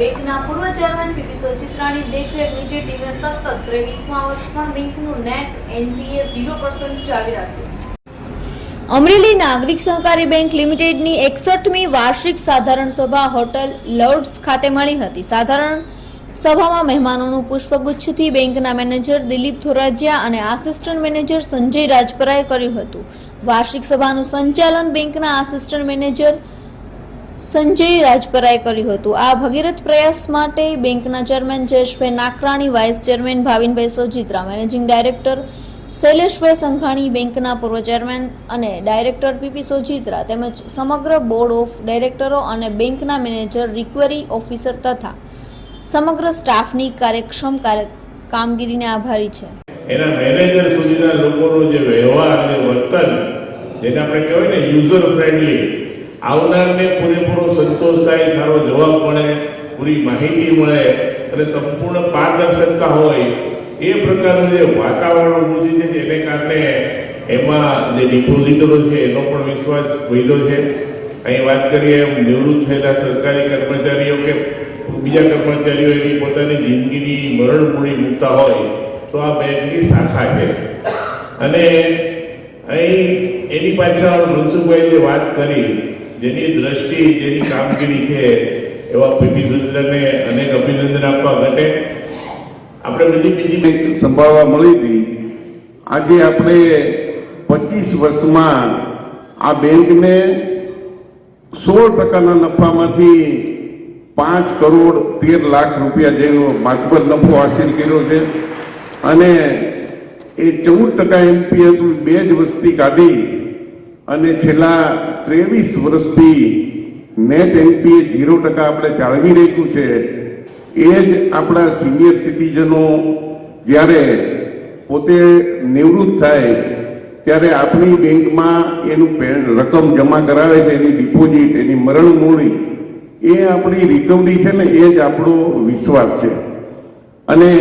બેંકના પૂર્વ chairman PP સોચિત્રાની દેખરેખ નીચે ટીમે સતત ત્રેવીસમાં વર્ષ પણ બેંકનું નેટ એનપીએ ઝીરો પર્સન્ટ ચાલી રાખ્યું. અમરેલી નાગરિક સહકારી બેંક લિમિટેડની એકસઠમી વાર્ષિક સાધારણ સભા હોટલ લોર્ડ્સ ખાતે મળી હતી. સાધારણ સભામાં મહેમાનોનું પુષ્પગુચ્છથી બેંકના મેનેજર દિલીપ ધોરાજીયા અને આસિસ્ટન્ટ મેનેજર સંજય રાજપરાએ કર્યું હતું. વાર્ષિક સભાનું સંચાલન બેંકના આસિસ્ટન્ટ મેનેજર સંજય રાજપરાએ કર્યું હતું. આ ભગીરથ પ્રયાસ માટે બેંકના chairman Jayeshbhai Nakrani, vice chairman Bhavinbhai Sojitra, managing director Shaileshbhai Sanghani, બેંકના પૂર્વ ચેરમેન અને ડાયરેક્ટર પીપી સોજિત્રા તેમજ સમગ્ર બોર્ડ ઓફ ડાયરેક્ટરો અને બેંકના મેનેજર, રિકવરી ઓફિસર તથા સમગ્ર સ્ટાફની કાર્યક્ષમ કામગીરીને આભારી છે. એના મેનેજર સુધીના લોકોનો જે વ્યવહાર જે વર્તન, જેને આપણે કહેવાય ને યુઝર ફ્રેન્ડલી આવનારને પૂરેપૂરો સંતોષ થાય, સારો જવાબ મળે, પૂરી માહિતી મળે અને સંપૂર્ણ પારદર્શકતા હોય, એ પ્રકારનું જે વાતાવરણ ઊભું છે એને કારણે એમાં જે ડિપોઝિટરો છે, એનો પણ વિશ્વાસ વધ્યો છે. અહીં વાત કરીએ, એમ નિવૃત્ત થયેલા સરકારી કર્મચારીઓ કે બીજા કર્મચારીઓ એની પોતાની જિંદગીની મરણ મૂડી મૂકતા હોય, તો આ બેંકની શાખા છે. અને અહીં એની પાછળ મનસુખભાઈ જે વાત કરી જેની દ્રષ્ટિ, જેની કામગીરી છે, એવા પીપી સુંદરને અનેક અભિનંદન આપવા માટે આપણે બધી બીજી બેંક સંભાળવા મળી હતી. આજે આપણે પચીસ વર્ષમાં આ બેંકને સોળ ટકાના નફામાંથી પાંચ કરોડ તેર લાખ રૂપિયા જેવો માતબર નફો હાસિલ કર્યો છે. અને એ ચૌદ ટકા એમપી હતું, બે જ વર્ષથી કાઢી. અને છેલ્લા ત્રેવીસ વર્ષથી નેટ એનપીએ ઝીરો ટકા આપણે જાળવી રાખ્યું છે. એ જ આપણા સિનિયર સિટીઝનો જ્યારે પોતે નિવૃત્ત થાય, ત્યારે આપણી બેંકમાં એનું રકમ જમા કરાવે છે, એની ડિપોઝિટ, એની મરણ મૂડી, એ આપણી રિકવરી છે ને, એ જ આપણો વિશ્વાસ છે. અને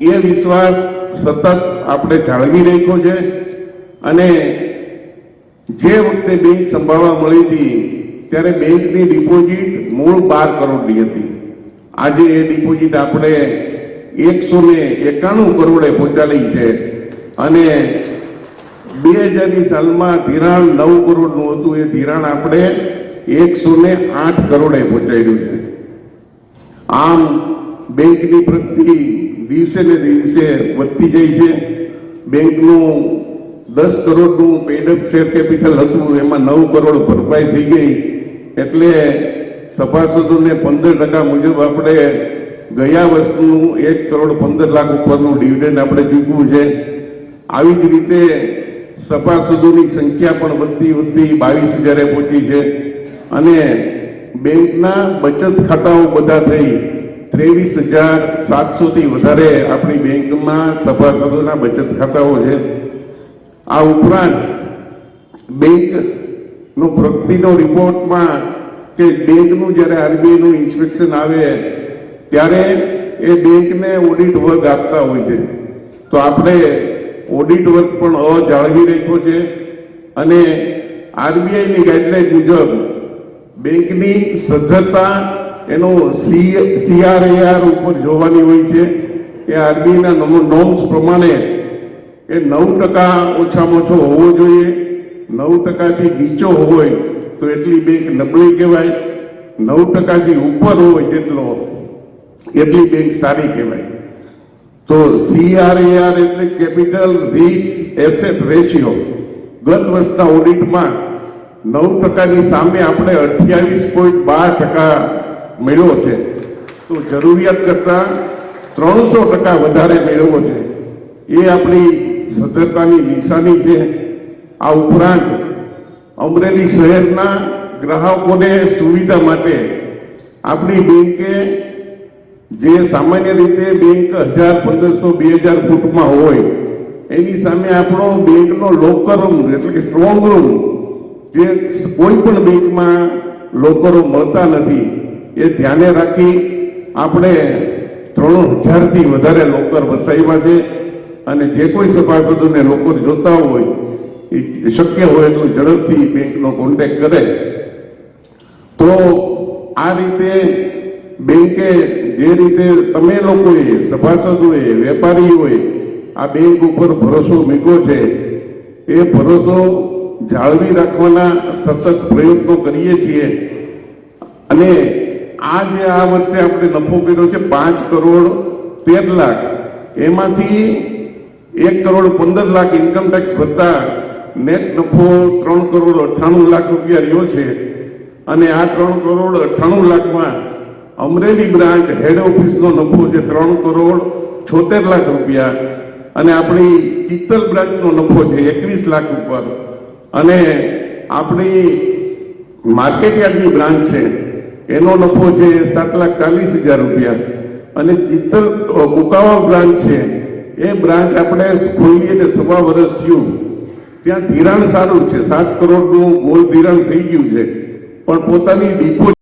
એ વિશ્વાસ સતત આપણે જાળવી રાખ્યો છે. અને જે વખતે બેંક સંભાળવા મળી હતી, ત્યારે બેંકની ડિપોઝિટ મૂળ બાર કરોડની હતી. આજે એ ડિપોઝિટ આપણે એકસો ને એકાણું કરોડે પહોંચાડી છે અને બે હજારની સાલમાં ધિરાણ નવ કરોડનું હતું, એ ધિરાણ આપણે એકસો ને આઠ કરોડે પહોંચાડ્યું છે. આમ બેંકની પ્રગતિ દિવસે ને દિવસે વધતી જાય છે. બેંકનું દસ કરોડનું પેડઅપ શેર કેપિટલ હતું, એમાં નવ કરોડ ભરપાઈ થઈ ગઈ. એટલે સભાસદોને પંદર ટકા મુજબ આપણે ગયા વર્ષનું એક કરોડ પંદર લાખ ઉપરનું ડિવિડન્ડ આપણે ચૂકવું છે. આવી જ રીતે સભાસદોની સંખ્યા પણ વધતી વધતી બાવીસ હજારે પહોંચી છે. અને બેંકના બચત ખાતાઓ બધા થઈ. ત્રેવીસ હજાર સાતસોથી વધારે આપણી બેંકમાં સભાસદોના બચત ખાતાઓ છે. આ ઉપરાંત બેંકનો પ્રગતિનો રિપોર્ટમાં કે બેંકનું જ્યારે આરબીઆઈનું ઇન્સ્પેક્શન આવે, ત્યારે એ બેંકને ઓડિટ વર્ગ આપતા હોય છે. તો આપણે ઓડિટ વર્ગ પણ અ જાળવી રાખ્યો છે અને આરબીઆઈની ગાઈડલાઈન મુજબ બેંકની સદ્ધરતા એનો સીઆરએઆર ઉપર જોવાની હોય છે એ આરબીઆઈના નોર્મ્સ પ્રમાણે એ નવ ટકા ઓછામાં ઓછો હોવો જોઈએ. નવ ટકાથી નીચો હોય તો એટલી બેંક નબળી કહેવાય. નવ ટકાથી ઉપર હોય જેટલો, એટલી બેંક સારી કહેવાય. તો સીઆરએઆર એટલે કેપિટલ રીચ એસેટ રેશિયો ગત વર્ષના ઓડિટમાં નવ ટકાની સામે આપણે અઠ્યાવીસ પોઈન્ટ બાર ટકા મેળવ્યો છે. તો જરૂરિયાત કરતાં ત્રણસો ટકા વધારે મેળવવો છે. એ આપણી સદ્ધરતાની નિશાની છે. આ ઉપરાંત અમરેલી શહેરના ગ્રાહકોને સુવિધા માટે આપણી બેંકે જે સામાન્ય રીતે બેંક હજાર પંદરસો બે હજાર ફૂટમાં હોય, એની સામે આપણો બેંકનો લોકર રૂમ એટલે કે સ્ટ્રોંગ રૂમ જે કોઈ પણ બેંકમાં લોકરો મળતા નથી, એ ધ્યાને રાખી આપણે ત્રણ હજારથી વધારે લોકર વસાવ્યા છે. અને જે કોઈ સભાસદોને લોકો જોતા હોય, એ શક્ય હોય એટલું ઝડપથી બેંકનો કોન્ટેક કરે, તો આ રીતે બેંકે જે રીતે તમે લોકોએ, સભાસદોએ, વેપારીઓએ આ બેંક ઉપર ભરોસો મૂક્યો છે, એ ભરોસો જાળવી રાખવાના સતત પ્રયત્નો કરીએ છીએ. અને આ જે આ વર્ષે આપણે નફો કર્યો છે પાંચ કરોડ તેર લાખ. એમાંથી એક કરોડ પંદર લાખ ઇન્કમ ટેક્સ ભરતા નેટ નફો ત્રણ કરોડ અઠ્ઠાણું લાખ રૂપિયા રહ્યો છે. અને આ ત્રણ કરોડ અઠ્ઠાણું લાખમાં અમરેલી બ્રાન્ચ હેડ ઓફિસનો નફો છે ત્રણ કરોડ છોતેર લાખ રૂપિયા. અને આપણી ચિત્તલ બ્રાન્ચનો નફો છે એકવીસ લાખ ઉપર. અને આપણી માર્કેટ યાર્ડની બ્રાન્ચ છે, એનો નફો છે સાત લાખ ચાલીસ હજાર રૂપિયા. અને ચિત્તલ કુકાવા બ્રાન્ચ છે એ બ્રાન્ચ આપણે ખોલીએ ને સવા વર્ષ થયું. ત્યાં ધિરાણ સારું છે. સાત કરોડનું ગોળ ધિરાણ થઈ ગયું છે. પણ પોતાની ડિપોઝિટ